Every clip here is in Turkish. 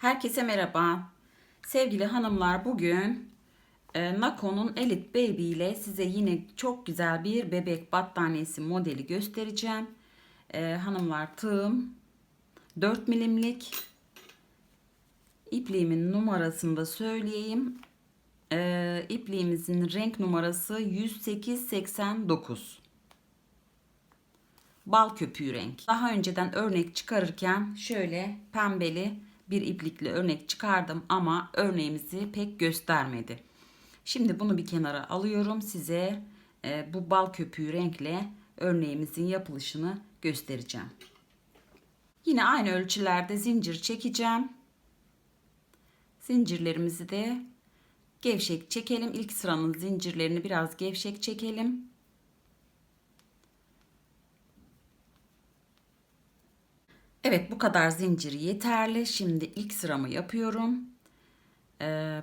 Herkese merhaba. Sevgili hanımlar bugün e, Nako'nun Elite Baby ile size yine çok güzel bir bebek battaniyesi modeli göstereceğim. E, hanımlar tığım 4 milimlik. İpliğimin numarasını da söyleyeyim. E, ipliğimizin renk numarası 10889 bal köpüğü renk. Daha önceden örnek çıkarırken şöyle pembeli bir iplikle örnek çıkardım ama örneğimizi pek göstermedi. Şimdi bunu bir kenara alıyorum. Size e, bu bal köpüğü renkle örneğimizin yapılışını göstereceğim. Yine aynı ölçülerde zincir çekeceğim. Zincirlerimizi de gevşek çekelim. İlk sıranın zincirlerini biraz gevşek çekelim. Evet bu kadar zincir yeterli. Şimdi ilk sıramı yapıyorum. Ee,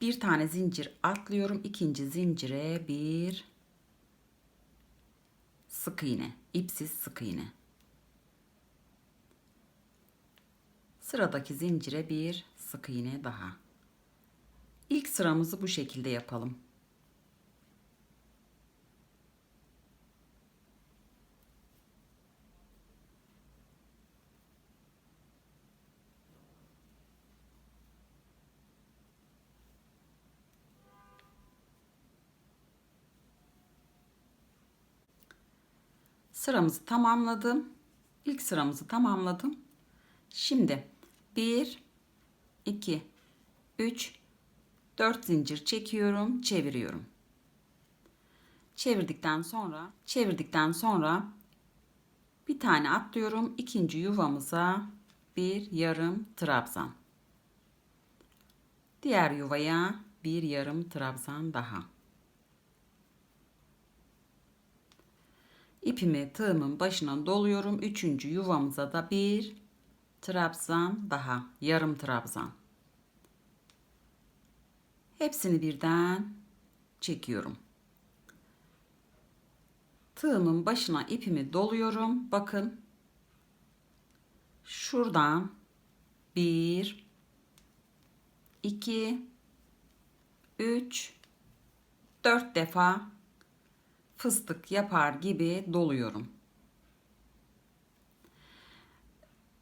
bir tane zincir atlıyorum. İkinci zincire bir sık iğne. ipsiz sık iğne. Sıradaki zincire bir sık iğne daha. İlk sıramızı bu şekilde yapalım. Sıramızı tamamladım. İlk sıramızı tamamladım. Şimdi 1 2 3 4 zincir çekiyorum, çeviriyorum. Çevirdikten sonra, çevirdikten sonra bir tane atlıyorum. ikinci yuvamıza bir yarım trabzan. Diğer yuvaya bir yarım trabzan daha. İpimi tığımın başına doluyorum. Üçüncü yuvamıza da bir trabzan daha yarım trabzan. Hepsini birden çekiyorum. Tığımın başına ipimi doluyorum. Bakın. Şuradan bir, iki, üç, dört defa fıstık yapar gibi doluyorum.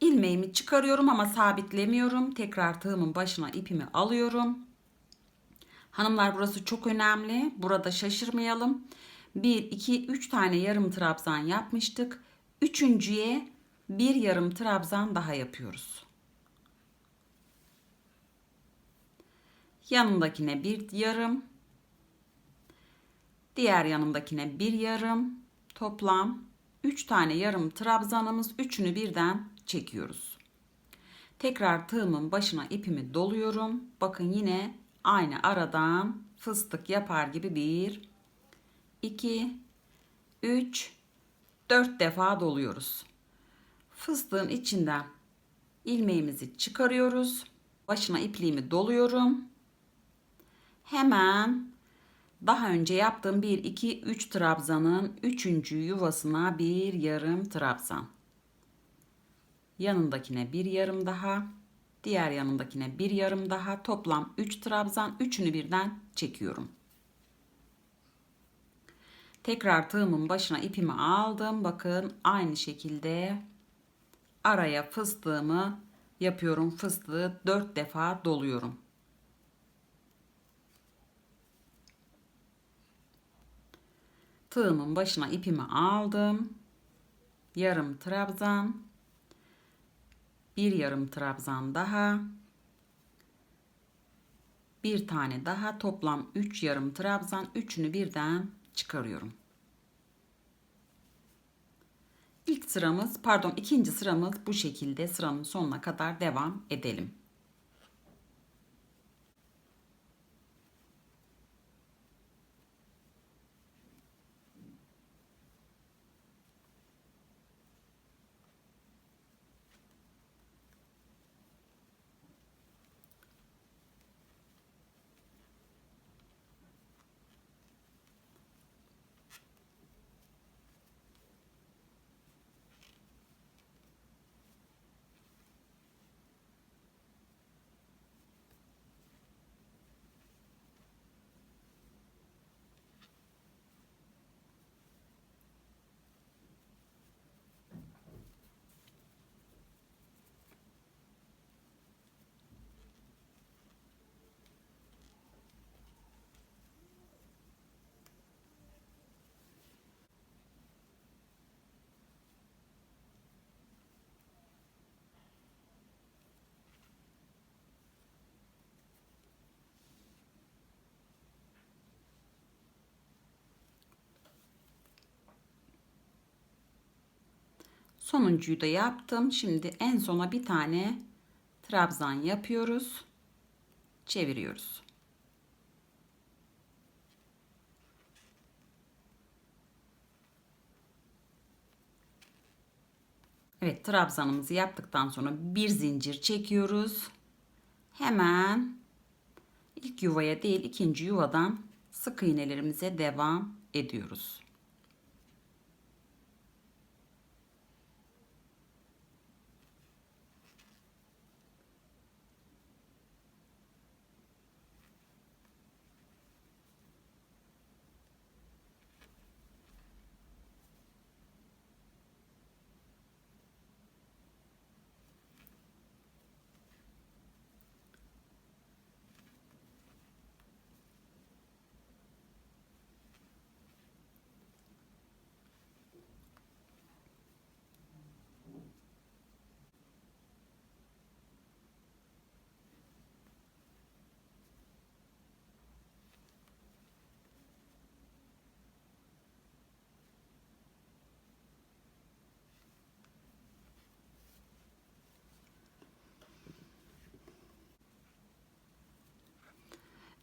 İlmeğimi çıkarıyorum ama sabitlemiyorum. Tekrar tığımın başına ipimi alıyorum. Hanımlar burası çok önemli. Burada şaşırmayalım. 1, 2, 3 tane yarım trabzan yapmıştık. Üçüncüye bir yarım trabzan daha yapıyoruz. Yanındakine bir yarım, Diğer yanımdakine bir yarım. Toplam 3 tane yarım trabzanımız. Üçünü birden çekiyoruz. Tekrar tığımın başına ipimi doluyorum. Bakın yine aynı aradan fıstık yapar gibi bir, iki, üç, dört defa doluyoruz. Fıstığın içinden ilmeğimizi çıkarıyoruz. Başına ipliğimi doluyorum. Hemen daha önce yaptığım 1, 2, 3 trabzanın 3. yuvasına bir yarım trabzan. Yanındakine bir yarım daha. Diğer yanındakine bir yarım daha. Toplam 3 trabzan. Üçünü birden çekiyorum. Tekrar tığımın başına ipimi aldım. Bakın aynı şekilde araya fıstığımı yapıyorum. Fıstığı 4 defa doluyorum. Tığımın başına ipimi aldım. Yarım trabzan. Bir yarım trabzan daha. Bir tane daha toplam 3 yarım trabzan. Üçünü birden çıkarıyorum. İlk sıramız pardon ikinci sıramız bu şekilde sıranın sonuna kadar devam edelim. Sonuncuyu da yaptım. Şimdi en sona bir tane trabzan yapıyoruz. Çeviriyoruz. Evet trabzanımızı yaptıktan sonra bir zincir çekiyoruz. Hemen ilk yuvaya değil ikinci yuvadan sık iğnelerimize devam ediyoruz.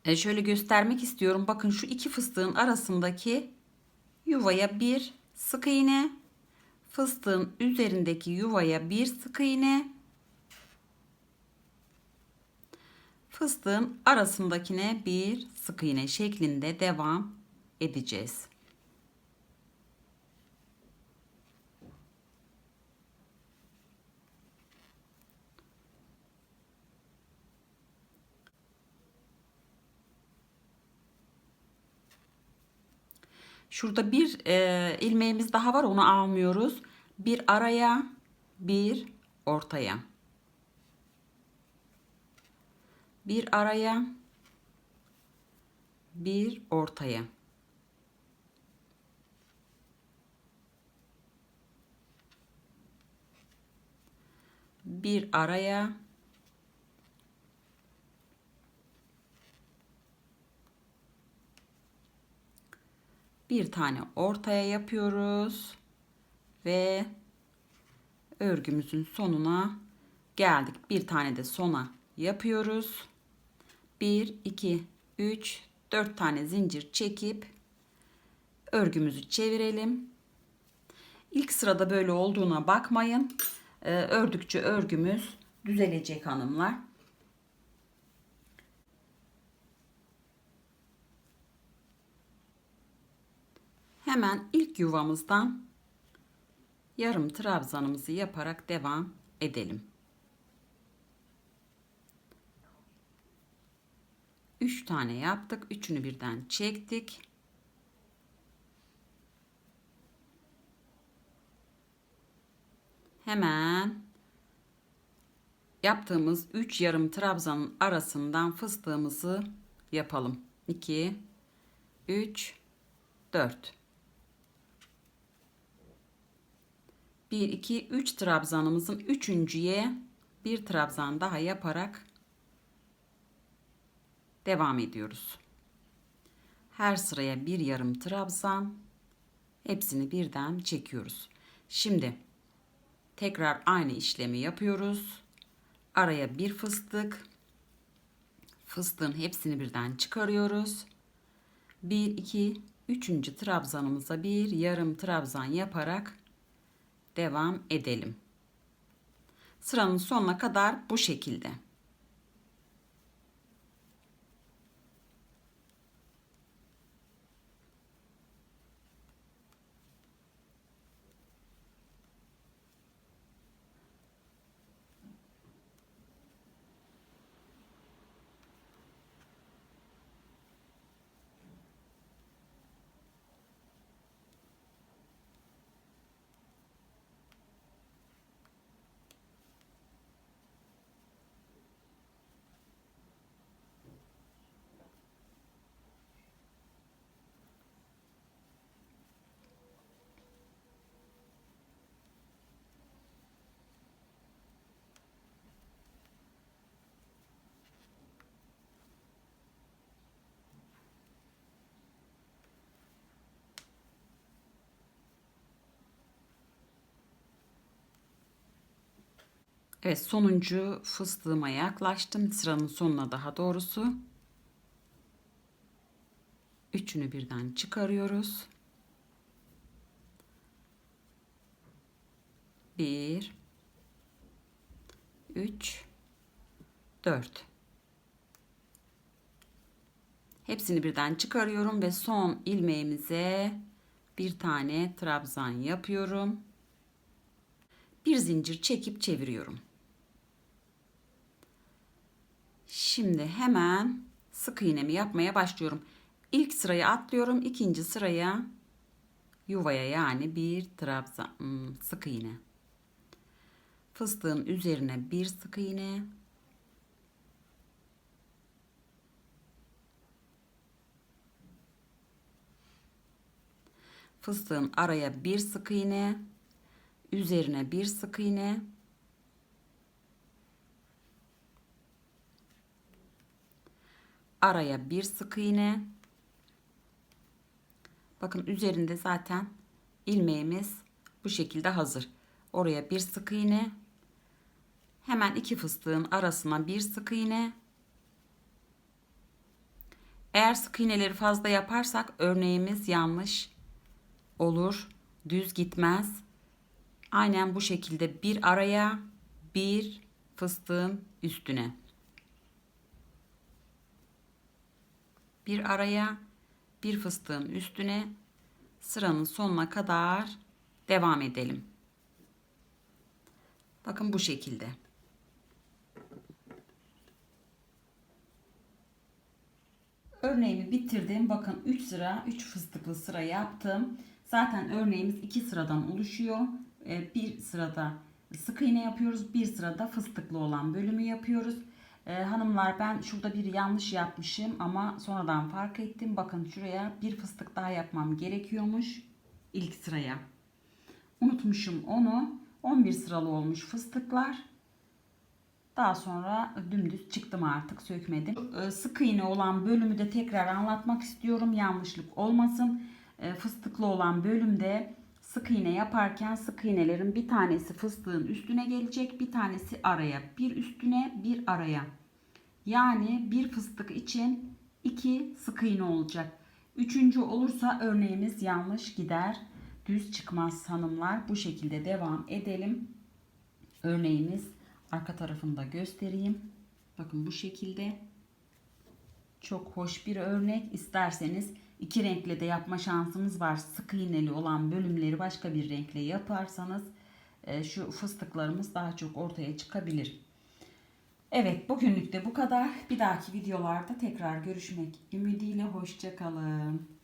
E şöyle göstermek istiyorum. Bakın şu iki fıstığın arasındaki yuvaya bir sık iğne, fıstığın üzerindeki yuvaya bir sık iğne, fıstığın arasındakine bir sık iğne şeklinde devam edeceğiz. Şurada bir e, ilmeğimiz daha var onu almıyoruz. Bir araya bir ortaya. Bir araya bir ortaya. Bir araya bir tane ortaya yapıyoruz ve örgümüzün sonuna geldik. Bir tane de sona yapıyoruz. 1 2 3 4 tane zincir çekip örgümüzü çevirelim. İlk sırada böyle olduğuna bakmayın. Ee, ördükçe örgümüz düzelecek hanımlar. Hemen ilk yuvamızdan yarım trabzanımızı yaparak devam edelim. 3 tane yaptık. Üçünü birden çektik. Hemen yaptığımız 3 yarım trabzanın arasından fıstığımızı yapalım. 2 3 4 1 2 3 trabzanımızın üçüncüye bir trabzan daha yaparak devam ediyoruz. Her sıraya bir yarım trabzan hepsini birden çekiyoruz. Şimdi tekrar aynı işlemi yapıyoruz. Araya bir fıstık fıstığın hepsini birden çıkarıyoruz. 1 2 3. trabzanımıza bir yarım trabzan yaparak devam edelim. Sıranın sonuna kadar bu şekilde. Evet sonuncu fıstığıma yaklaştım. Sıranın sonuna daha doğrusu. Üçünü birden çıkarıyoruz. Bir, üç, dört. Hepsini birden çıkarıyorum ve son ilmeğimize bir tane trabzan yapıyorum. Bir zincir çekip çeviriyorum. Şimdi hemen sık iğnemi yapmaya başlıyorum. İlk sırayı atlıyorum. ikinci sıraya yuvaya yani bir trabzan hmm, sık iğne. Fıstığın üzerine bir sık iğne. Fıstığın araya bir sık iğne, üzerine bir sık iğne. Araya bir sık iğne. Bakın üzerinde zaten ilmeğimiz bu şekilde hazır. Oraya bir sık iğne. Hemen iki fıstığın arasına bir sık iğne. Eğer sık iğneleri fazla yaparsak örneğimiz yanlış olur. Düz gitmez. Aynen bu şekilde bir araya bir fıstığın üstüne. Bir araya bir fıstığın üstüne sıranın sonuna kadar devam edelim. Bakın bu şekilde. Örneğimi bitirdim. Bakın 3 sıra 3 fıstıklı sıra yaptım. Zaten örneğimiz 2 sıradan oluşuyor. Ee, bir sırada sık iğne yapıyoruz. Bir sırada fıstıklı olan bölümü yapıyoruz. Ee, hanımlar ben şurada bir yanlış yapmışım ama sonradan fark ettim. Bakın şuraya bir fıstık daha yapmam gerekiyormuş ilk sıraya. Unutmuşum onu. 11 sıralı olmuş fıstıklar. Daha sonra dümdüz çıktım artık sökmedim. Ee, sık iğne olan bölümü de tekrar anlatmak istiyorum. Yanlışlık olmasın. Ee, fıstıklı olan bölümde sık iğne yaparken sık iğnelerin bir tanesi fıstığın üstüne gelecek. Bir tanesi araya. Bir üstüne bir araya. Yani bir fıstık için iki sık iğne olacak. Üçüncü olursa örneğimiz yanlış gider. Düz çıkmaz hanımlar. Bu şekilde devam edelim. Örneğimiz arka tarafını da göstereyim. Bakın bu şekilde. Çok hoş bir örnek. İsterseniz iki renkle de yapma şansımız var. Sık iğneli olan bölümleri başka bir renkle yaparsanız e, şu fıstıklarımız daha çok ortaya çıkabilir. Evet bugünlük de bu kadar. Bir dahaki videolarda tekrar görüşmek ümidiyle. Hoşçakalın.